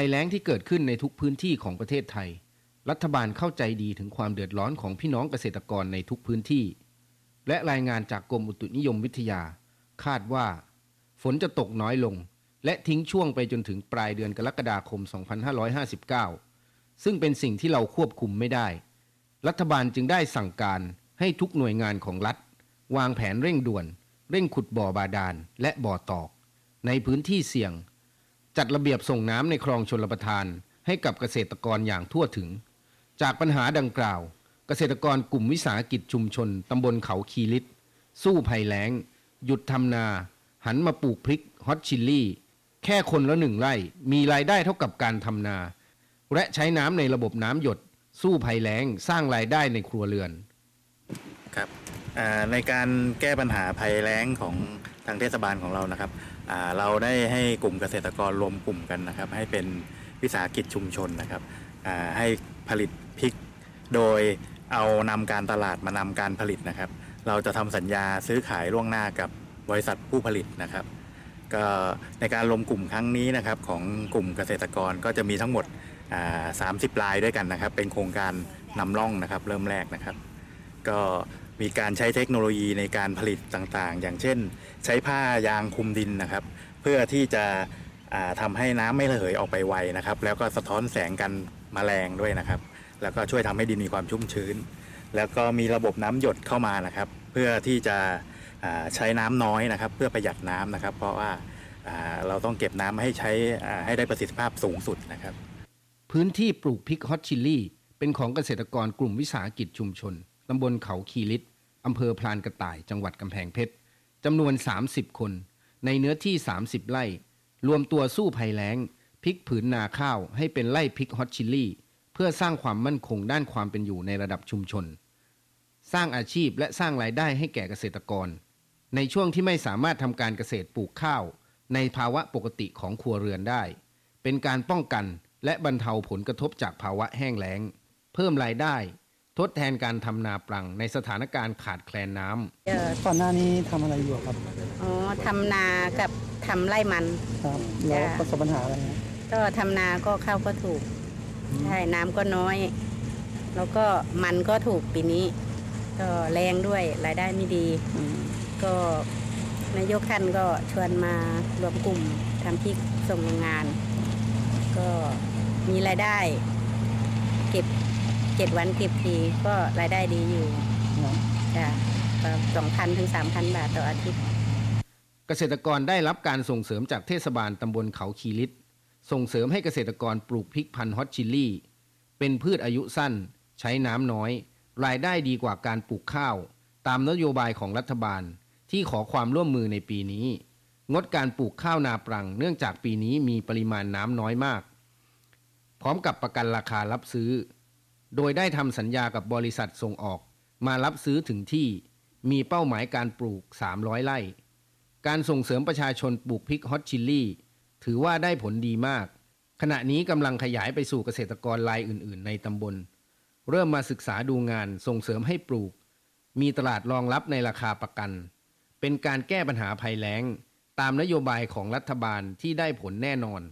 ภัยแล้งที่เกิดขึ้นในทุกพื้นที่ของประเทศไทย รัฐบาลเข้าใจดีถึงความเดือดร้อนของพี่น้องเกษตรกรในทุกพื้นที่ และรายงานจากกรมอุตุนิยมวิทยา คาดว่า ฝนจะตกน้อยลง และทิ้งช่วงไปจนถึงปลายเดือนกรกฎาคม 2559 ซึ่งเป็นสิ่งที่เราควบคุมไม่ได้ รัฐบาลจึงได้สั่งการให้ทุกหน่วยงานของรัฐ วางแผนเร่งด่วน เร่งขุดบ่อบาดาลและบ่อตอก ในพื้นที่เสี่ยง จัดระเบียบส่งน้ำในคลองชลประทาน ให้กับเกษตรกรอย่างทั่วถึง จากปัญหาดังกล่าว เกษตรกรกลุ่มวิสาหกิจชุมชนตำบลเขาคีริตสู้ภัยแล้ง หยุดทำนา หันมาปลูกพริกฮอตชิลลี่ แค่คนละหนึ่งไร่มีรายได้เท่ากับการทำนา และใช้น้ำในระบบน้ำหยด สู้ภัยแล้งสร้างรายได้ในครัวเรือน ครับในการแก้ปัญหาภัยแล้งของ ทางเทศบาลของเรานะครับเราได้ให้กลุ่มเกษตรกรรวมกลุ่มกันนะครับ ให้เป็นวิสาหกิจชุมชนนะครับให้ผลิตพริก โดยเอานำการตลาดมานำการผลิตนะครับ เราจะทำสัญญาซื้อขายล่วงหน้ากับบริษัทผู้ผลิตนะครับ ก็ในการรวมกลุ่มครั้งนี้นะครับของกลุ่มเกษตรกรก็จะมีทั้งหมด 30รายด้วยกันนะครับ เป็นโครงการนำร่องนะครับ เริ่มแรกนะครับ ก็ มีการใช้เทคโนโลยีในการผลิตต่างๆ อย่างเช่น ใช้ผ้ายางคุมดินนะครับ เพื่อที่จะอ่าทำให้น้ำไม่ระเหยออกไปไวนะครับ แล้วก็สะท้อนแสงกันแมลงด้วยนะครับ แล้วก็ช่วยทำให้ดินมีความชุ่มชื้น แล้วก็มีระบบน้ำหยดเข้ามานะครับ เพื่อที่จะใช้น้ำน้อยนะครับ เพื่อประหยัดน้ำนะครับ เพราะว่าเราต้องเก็บน้ำให้ใช้ให้ได้ประสิทธิภาพสูงสุดนะครับ พื้นที่ปลูกพริกฮอตชิลลี่เป็นของเกษตรกรกลุ่มวิสาหกิจชุมชนตำบลเขาคีริต อำเภอพลานกระต่ายจังหวัดกำแพงเพชรจำนวน 30 คน ในเนื้อที่ 30 ไร่ รวมตัวสู้ภัยแล้งพลิกผืนนาข้าวให้เป็นไร่พริกฮอตชิลลี่ เพื่อสร้างความมั่นคงด้านความเป็นอยู่ในระดับชุมชน สร้างอาชีพและสร้างรายได้ให้แก่เกษตรกร ในช่วงที่ไม่สามารถทำการเกษตรปลูกข้าว ในภาวะปกติของครัวเรือนได้ เป็นการป้องกันและบรรเทาผลกระทบจากภาวะแห้งแล้ง เพิ่มรายได้ ทดแทนการทำนาปรังในสถานการณ์ขาดแคลนน้ำเอ่อก่อนหน้านี้ทำอะไรอยู่ครับ อ๋อทำนากับทำไร่มันครับแล้วจ้ะประสบปัญหาอะไรนะก็ทำนาก็ข้าวก็ถูกใช่น้ำก็น้อย แล้วก็มันก็ถูกปีนี้ ก็แรงด้วยรายได้ไม่ดีอืมก็นายกท่านก็ชวนมารวมกลุ่มทำพริกส่งโรงงาน ก็มีรายได้ เก็บ เจ็ดวันเก็บทีก็รายได้ดีอยู่นะจ้ะสองพันถึงสามพันบาทต่ออาทิตย์ เกษตรกรได้รับการส่งเสริมจากเทศบาลตำบลเขาคีริตส่งเสริมให้เกษตรกรปลูกพริกพันธุ์ฮอตชิลลี่ เป็นพืชอายุสั้น ใช้น้ำน้อย รายได้ดีกว่าการปลูกข้าว ตามนโยบายของรัฐบาลที่ขอความร่วมมือในปีนี้ งดการปลูกข้าวนาปรัง เนื่องจากปีนี้มีปริมาณน้ำน้อยมาก พร้อมกับประกันราคารับซื้อ โดยได้ทำสัญญากับบริษัทส่งออก มารับซื้อถึงที่ มีเป้าหมายการปลูก 300 ไร่ การส่งเสริมประชาชนปลูกพริกฮอตชิลลี่ ถือว่าได้ผลดีมาก ขณะนี้กำลังขยายไปสู่เกษตรกรรายอื่น ๆ ในตำบล เริ่มมาศึกษาดูงานส่งเสริมให้ปลูก มีตลาดรองรับในราคาประกัน เป็นการแก้ปัญหาภัยแล้ง ตามนโยบายของรัฐบาลที่ได้ผลแน่นอน